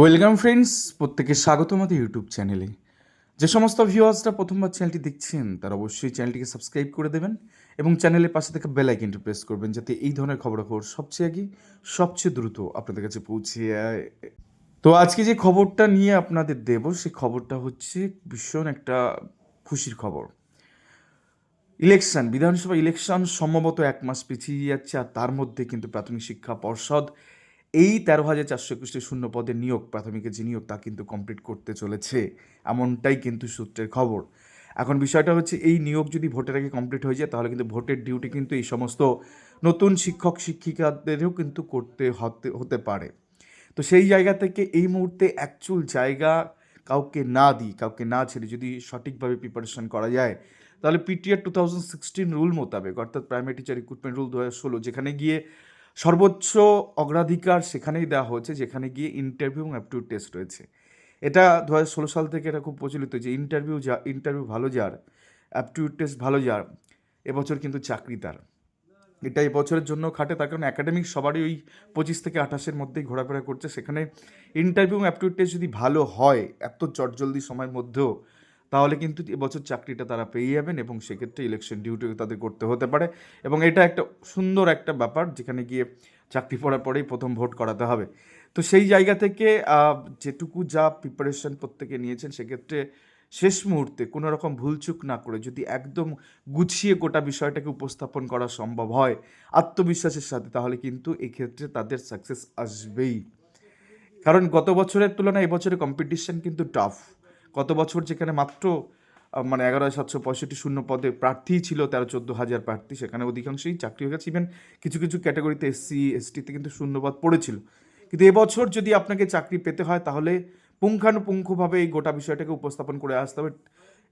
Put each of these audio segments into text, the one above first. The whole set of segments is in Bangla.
ওয়েলকাম ফ্রেন্ডস প্রত্যেকে স্বাগত আমাদের ইউটিউব চ্যানেলে। যে সমস্ত ভিউয়ার্সরা প্রথমবার চ্যানেলটি দেখছেন, তারা অবশ্যই চ্যানেলটিকে সাবস্ক্রাইব করে দেবেন এবং চ্যানেলের পাশে থেকে বেল আইকনটি প্রেস করবেন যাতে এই ধরনের খবরাখবর সবচেয়ে আগে, সবচেয়ে দ্রুত আপনাদের কাছে পৌঁছে যায় তো আজকে যে খবরটা নিয়ে আপনাদের দেব, সেই খবরটা হচ্ছে ভীষণ একটা খুশির খবর। ইলেকশন, বিধানসভা ইলেকশন সম্ভবত এক মাস পিছিয়ে যাচ্ছে আর তার মধ্যে কিন্তু প্রাথমিক শিক্ষা পর্ষদ এই তেরো হাজার চারশো একুশটি শূন্য পদের নিয়োগ, প্রাথমিকের যে নিয়োগ তা কিন্তু কমপ্লিট করতে চলেছে, এমনটাই কিন্তু সূত্রের খবর। এখন বিষয়টা হচ্ছে, এই নিয়োগ যদি ভোটের আগে কমপ্লিট হয়ে যায়, তাহলে কিন্তু ভোটের ডিউটি কিন্তু এই সমস্ত নতুন শিক্ষক, শিক্ষিকাদেরও কিন্তু করতে হতে হতে পারে। তো সেই জায়গা থেকে এই মুহূর্তে অ্যাকচুয়াল জায়গা কাউকে না দিই, কাউকে না ছেড়ে যদি সঠিকভাবে প্রিপারেশন করা যায়, তাহলে PTR two thousand sixteen rule মোতাবেক, অর্থাৎ প্রাইমারি টিচার রিক্রুটমেন্ট রুল দু হাজার ষোলো, যেখানে গিয়ে সর্বোচ্চ অগ্রাধিকার সেখানেই দেওয়া হয়েছে, যেখানে গিয়ে ইন্টারভিউ এবং অ্যাপটিউড টেস্ট রয়েছে। এটা দু ষোলো সাল থেকে এটা খুব প্রচলিত যে ইন্টারভিউ যা ইন্টারভিউ ভালো যার অ্যাপটিউড টেস্ট ভালো যার, এবছর কিন্তু চাকরি তার। এটা এবছরের জন্য খাটে, তার কারণ একাডেমিক সবারই ওই পঁচিশ থেকে আঠাশের মধ্যেই ঘোরাফেরা করছে। সেখানে ইন্টারভিউ অ্যাপটিউড টেস্ট যদি ভালো হয়, এত চটজলদি সময়ের মধ্যেও তাহলে কিন্তু এবছর চাকরিটা তারা পেয়ে যাবেন এবং সেক্ষেত্রে ইলেকশন ডিউটিও তাদের করতে হতে পারে। এবং এটা একটা সুন্দর একটা ব্যাপার যেখানে গিয়ে চাকরি পড়ার পরেই প্রথম ভোট করাতে হবে। তো সেই জায়গা থেকে যেটুকু যা প্রিপারেশন প্রত্যেকে নিয়েছেন, সেক্ষেত্রে শেষ মুহূর্তে কোনো রকম ভুলচুক না করে যদি একদম গুছিয়ে গোটা বিষয়টাকে উপস্থাপন করা সম্ভব হয় আত্মবিশ্বাসের সাথে, তাহলে কিন্তু এক্ষেত্রে তাদের সাকসেস আসবেই। কারণ গত বছরের তুলনায় এবছরে কম্পিটিশন কিন্তু টাফ গত বছর যেখানে মাত্র মানে এগারো সাতশো পঁয়ষট্টি শূন্য পদে প্রার্থী ছিল, তেরো চোদ্দ হাজার প্রার্থী, সেখানে অধিকাংশই চাকরি হয়ে গেছে। ইভেন কিছু কিছু ক্যাটাগরিতে এসসি এসটিতে কিন্তু শূন্যপদ পড়েছিল। কিন্তু এবছর যদি আপনাকে চাকরি পেতে হয়, তাহলে পুঙ্খানুপুঙ্খভাবে এই গোটা বিষয়টাকে উপস্থাপন করে আসতে হবে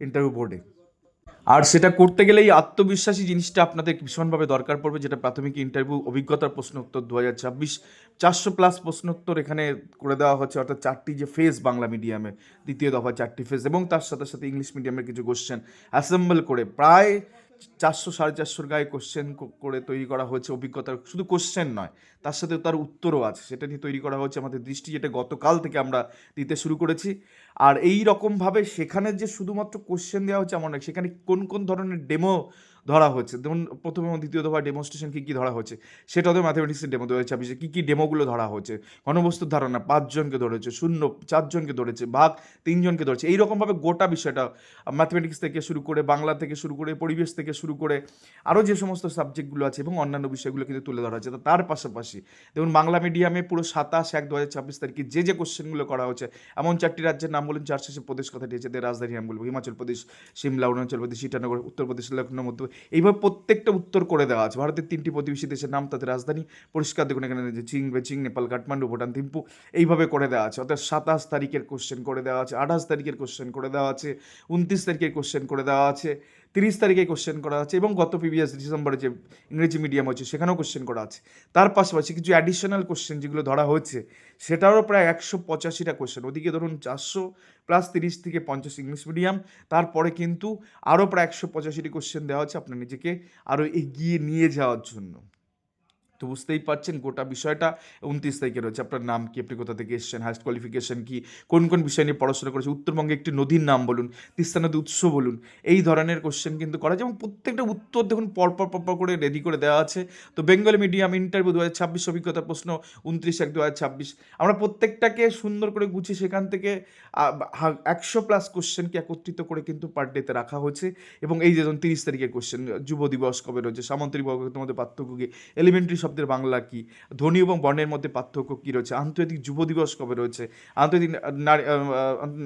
ইন্টারভিউ বোর্ডে আর সেটা করতে গেলে এই আত্মবিশ্বাসী জিনিসটা আপনাদের ভীষণভাবে দরকার পড়বে, যেটা প্রাথমিক ইন্টারভিউ অভিজ্ঞতার প্রশ্ন উত্তর দু হাজার ছাব্বিশ। চারশো প্লাস প্রশ্ন উত্তর এখানে করে দেওয়া হচ্ছে, অর্থাৎ চারটি যে ফেজ বাংলা মিডিয়ামে দ্বিতীয় দফা চারটি ফেজ এবং তার সাথে সাথে ইংলিশ মিডিয়ামের কিছু কোশ্চেন অ্যাসেম্বল করে প্রায় চারশো, সাড়ে চারশোর গায়ে কোশ্চেন করে তৈরি করা হয়েছে অভিজ্ঞতার শুধু কোশ্চেন নয়, তার সাথে তার উত্তরও আছে। সেটা নিয়ে তৈরি করা হয়েছে আমাদের দৃষ্টি, যেটা গতকাল থেকে আমরা দিতে শুরু করেছি। আর এই রকমভাবে সেখানে যে শুধুমাত্র কোশ্চেন দেওয়া হচ্ছে আমার সেখানে কোন কোন ধরনের ডেমো ধরা হচ্ছে। যেমন প্রথম এবং দ্বিতীয় দফা ডেমনস্ট্রেশন কী কী ধরা হচ্ছে? সেটা তো ম্যাথামেটিক্সের ডেমো দু হাজার কী কী ডেমোগুলো ধরা হচ্ছে? ঘনবস্তুর ধারণা পাঁচজনকে ধরেছে, শূন্য, চারজনকে ধরেছে, ভাগ তিনজনকে ধরেছে। এইরকমভাবে গোটা বিষয়টা ম্যাথমেটিক্স থেকে শুরু করে, বাংলা থেকে শুরু করে, পরিবেশ থেকে শুরু করে, আরও যে সমস্ত সাবজেক্টগুলো আছে এবং অন্যান্য বিষয়গুলো কিন্তু তুলে ধরা হচ্ছে তার পাশাপাশি দেখুন, বাংলা মিডিয়ামে পুরো সাতাশ এক দু হাজার ছাব্বিশ তারিখে যে যে কোশ্চেনগুলো করা হচ্ছে, এমন চারটি রাজ্যের নাম বলুন চার শেষে প্রদেশ কথা দিয়েছে এদের রাজধানী আমি বলব হিমাচল প্রদেশ, সিমলা, অরুণাচল প্রদেশ, ইটানগর, উত্তরপ্রদেশ, লখনৌ, মধ্য এইভাবে প্রত্যেকটা উত্তর করে দেওয়া আছে। ভারতের তিনটি প্রতিবেশী দেশের নাম, তাদের রাজধানী পরিষ্কার দেখুন এখানে যে চিং বেচিং নেপাল, কাঠমান্ডু, ভুটান, থিম্পু, এইভাবে করে দেওয়া আছে। অর্থাৎ সাতাশ তারিখের কোশ্চেন করে দেওয়া আছে, আঠাশ তারিখের কোশ্চেন করে দেওয়া আছে, উনত্রিশ তারিখের কোশ্চেন করে দেওয়া আছে। তিরিশ তারিখে কোশ্চেন করা আছে এবং গত প্রিভিয়াস ডিসেম্বরে যে ইংরেজি মিডিয়াম হচ্ছে সেখানেও কোশ্চেন করা আছে। তার পাশাপাশি কিছু অ্যাডিশনাল কোশ্চেন যেগুলো ধরা হয়েছে, সেটারও প্রায় একশো পঁচাশিটা কোশ্চেন ওদিকে ধরুন চারশো প্লাস তিরিশ থেকে পঞ্চাশ ইংলিশ মিডিয়াম তারপরে কিন্তু আরও প্রায় একশো পঁচাশিটি কোশ্চেন দেওয়া হচ্ছে আপনার নিজেকে আরও এগিয়ে নিয়ে যাওয়ার জন্য। তো বুঝতেই পারছেন গোটা বিষয়টা। উনত্রিশ তারিখে রয়েছে। আপনার নাম কি? আপনি কোথা থেকে এসেছেন? হাইস্ট কোয়ালিফিকেশন কি? কোন কোন বিষয় নিয়ে পড়াশোনা করেছে উত্তরবঙ্গে একটি নদীর নাম বলুন তিস্তা নদী উৎস বলুন, এই ধরনের কোশ্চেন কিন্তু করা এবং প্রত্যেকটা উত্তর দেখুন পরপর পরপর করে রেডি করে দেওয়া আছে। তো বেঙ্গলি মিডিয়াম ইন্টারভিউ দু হাজার ছাব্বিশ অভিজ্ঞতা প্রশ্ন উনত্রিশ এক দু হাজার ছাব্বিশ। আমরা প্রত্যেকটাকে সুন্দর করে গুছিয়ে সেখান থেকে একশো প্লাস কোশ্চেনকে একত্রিত করে কিন্তু পার ডেতে রাখা হয়েছে। এবং এই যে তিরিশ তারিখের কোশ্চেন যুব দিবস কবে রয়েছে? সামন্তরিক বর্গের মধ্যে পার্থক্য এলিমেন্টারি শব্দের বাংলা কী? ধ্বনি এবং বর্ণের মধ্যে পার্থক্য কী রয়েছে? আন্তর্জাতিক যুব দিবস কবে রয়েছে? আন্তর্জাতিক নারী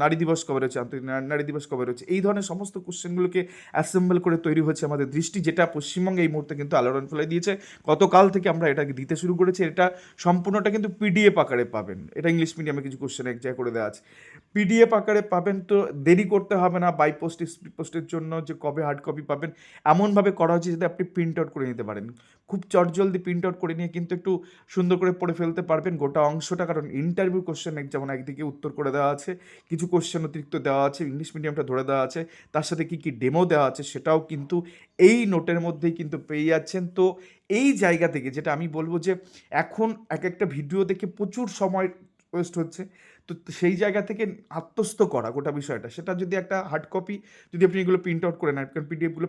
নারী দিবস কবে রয়েছে? আন্তর্জাতিক নারী দিবস কবে রয়েছে? এই ধরনের সমস্ত কোশ্চেনগুলোকে অ্যাসেম্বল করে তৈরি হয়েছে আমাদের দৃষ্টি, যেটা পশ্চিমবঙ্গে এই মুহূর্তে কিন্তু আলোড়ন ফেলে দিয়েছে। গতকাল থেকে আমরা এটাকে দিতে শুরু করেছি। এটা সম্পূর্ণটা কিন্তু পিডিএফ আকারে পাবেন। এটা ইংলিশ মিডিয়ামে কিছু কোশ্চেন এক জায়গায় করে দেওয়া আছে। পিডিএফ আকারে পাবেন তো দেরি করতে হবে না বাই পোস্ট স্পিড পোস্টের জন্য যে কবে হার্ড কপি পাবেন। এমনভাবে করা হচ্ছে যাতে আপনি প্রিন্ট আউট করে নিতে পারেন। খুব চটজলদি প্রিন্ট আউট করে নিয়ে কিন্তু একটু সুন্দর করে পড়ে ফেলতে পারবেন গোটা অংশটা। কারণ ইন্টারভিউ কোশ্চেন যেমন একদিকে উত্তর করে দেওয়া আছে, কিছু কোশ্চেন অতিরিক্ত দেওয়া আছে ইংলিশ মিডিয়ামটা ধরে দেওয়া আছে, তার সাথে কী কী ডেমো দেওয়া আছে সেটাও কিন্তু এই নোটের মধ্যেই কিন্তু পেয়ে যাচ্ছেন। তো এই জায়গা থেকে যেটা আমি বলব যে এখন এক একটা ভিডিও দেখে প্রচুর সময় ওয়েস্ট হচ্ছে। তো সেই জায়গা থেকে আত্মস্থ করা গোটা বিষয়টা। সেটা যদি একটা হার্ড কপি যদি আপনি এগুলো প্রিন্ট আউট করে নেন, কারণ পিডিএফগুলো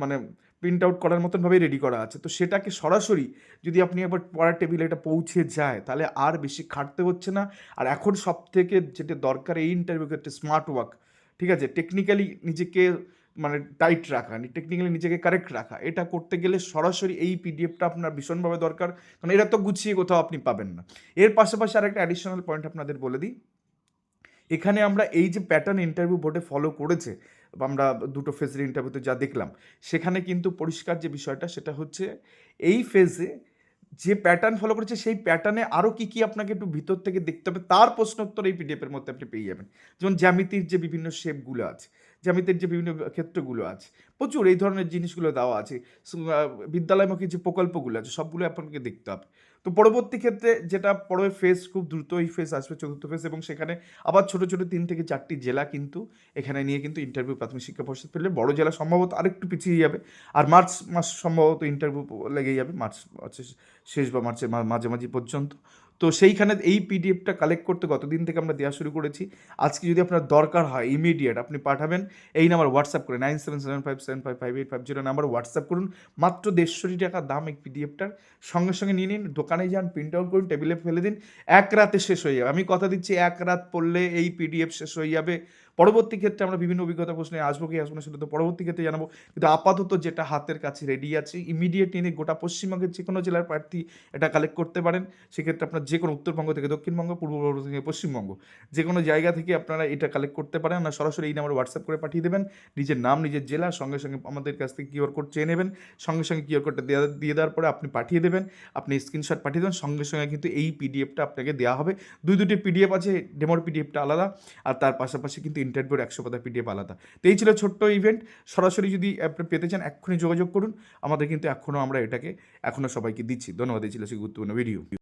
মানে প্রিন্ট আউট করার মতনভাবেই রেডি করা আছে। তো সেটাকে সরাসরি যদি আপনি একবার পড়ার টেবিলে এটা পৌঁছে যায়, তাহলে আর বেশি খাটতে হচ্ছে না। আর এখন সব থেকে যেটা দরকার এই ইন্টারভিউ ক্ষেত্রে স্মার্ট ওয়ার্ক ঠিক আছে? টেকনিক্যালি নিজেকে মানে টাইট রাখা টেকনিক্যালি নিজেকে কারেক্ট রাখা। এটা করতে গেলে সরাসরি এই পিডিএফটা আপনার ভীষণভাবে দরকার। কারণ এটা তো গুছিয়ে কোথাও আপনি পাবেন না। এর পাশাপাশি আরেকটা অ্যাডিশনাল পয়েন্ট আপনাদের বলে দিই। এখানে আমরা এই যে প্যাটার্ন ইন্টারভিউ বোর্ডে ফলো করেছে আমরা দুটো ফেজের ইন্টারভিউতে যা দেখলাম, সেখানে কিন্তু পরিষ্কার যে বিষয়টা সেটা হচ্ছে এই ফেজে যে প্যাটার্ন ফলো করেছে, সেই প্যাটার্নে আরও কী কী আপনাকে একটু ভিতর থেকে দেখতে হবে, তার প্রশ্নোত্তর এই পিডিএফের মধ্যে আপনি পেয়ে যাবেন। যেমন জ্যামিতির যে বিভিন্ন শেপগুলো আছে, জ্যামিতির যে বিভিন্ন ক্ষেত্রগুলো আছে, প্রচুর এই ধরনের জিনিসগুলো দেওয়া আছে বিদ্যালয়মুখী যে প্রকল্পগুলো আছে, সবগুলো আপনাকে দেখতে হবে। তো পরবর্তী ক্ষেত্রে যেটা পরে ফেজ খুব দ্রুত এই ফেজ আসবে, চতুর্থ ফেজ এবং সেখানে আবার ছোট ছোট তিন থেকে চারটি জেলা কিন্তু এখানে নিয়ে কিন্তু ইন্টারভিউ প্রাথমিক শিক্ষা পরিষদ ফেললে বড় জেলা সম্ভবত আরেকটু পিছিয়ে যাবে। আর মার্চ মাস সম্ভবত ইন্টারভিউ লেগেই যাবে। মার্চ শেষ বা মার্চের মাঝামাঝি পর্যন্ত। তো সেইখানে এই পিডিএফটা কালেক্ট করতে গতদিন থেকে আমরা দেওয়া শুরু করেছি। আজকে যদি আপনার দরকার হয় ইমিডিয়েট আপনি পাঠাবেন, এই নাম্বার হোয়াটসঅ্যাপ করে nine seven seven five seven five five eight five zero number WhatsApp করুন। মাত্র দেড়শোটি টাকা দাম এই পিডিএফটার সঙ্গে সঙ্গে নিয়ে নিন, দোকানে যান প্রিন্ট আউট করুন টেবিলে ফেলে দিন। এক রাতে শেষ হয়ে যাবে। আমি কথা দিচ্ছি, এক রাত পড়লে এই পিডিএফ শেষ হয়ে যাবে। পরবর্তী ক্ষেত্রে আমরা বিভিন্ন অভিজ্ঞতা প্রশ্নে আসব, কি আসব না সেটা তো পরবর্তী ক্ষেত্রে জানাব। কিন্তু আপাতত যেটা হাতের কাছে রেডি আছে ইমিডিয়েট নিয়ে গোটা পশ্চিমবঙ্গের যে কোনো জেলার প্রার্থী এটা কালেক্ট করতে পারেন। সেক্ষেত্রে আপনার যে কোনো উত্তরবঙ্গ থেকে দক্ষিণবঙ্গ পূর্ববঙ্গ থেকে পশ্চিমবঙ্গ। যে কোনো জায়গা থেকে আপনারা এটা কালেক্ট করতে পারেন। না সরাসরি এই নাম্বার হোয়াটসঅ্যাপ করে পাঠিয়ে দেবেন। নিজের নাম, নিজের জেলা, সঙ্গে সঙ্গে আমাদের কাছ থেকে কিউআর কোড চেয়ে নেবেন। সঙ্গে সঙ্গে কিউআর কোডটা দেওয়া দিয়ে দেওয়ার পরে আপনি পাঠিয়ে দেবেন। আপনি স্ক্রিনশট পাঠিয়ে দেবেন। সঙ্গে সঙ্গে কিন্তু এই পিডিএফটা আপনাকে দেওয়া হবে। দুই দুটি পিডিএফ আছে। ডেমোর পিডিএফটা আলাদা। আর তার পাশাপাশি কিন্তু ইন্টারভিউর একশো পাতা পিডিএফ আলাদা। তো এই ছিল ছোট্ট ইভেন্ট সরাসরি যদি আপনি পেতে চান, এক্ষুনি যোগাযোগ করুন। আমাদের কিন্তু এখনও আমরা এটাকে এখনও সবাইকে দিচ্ছি। ধন্যবাদ। এই ছিল সেই গুরুত্বপূর্ণ ভিডিও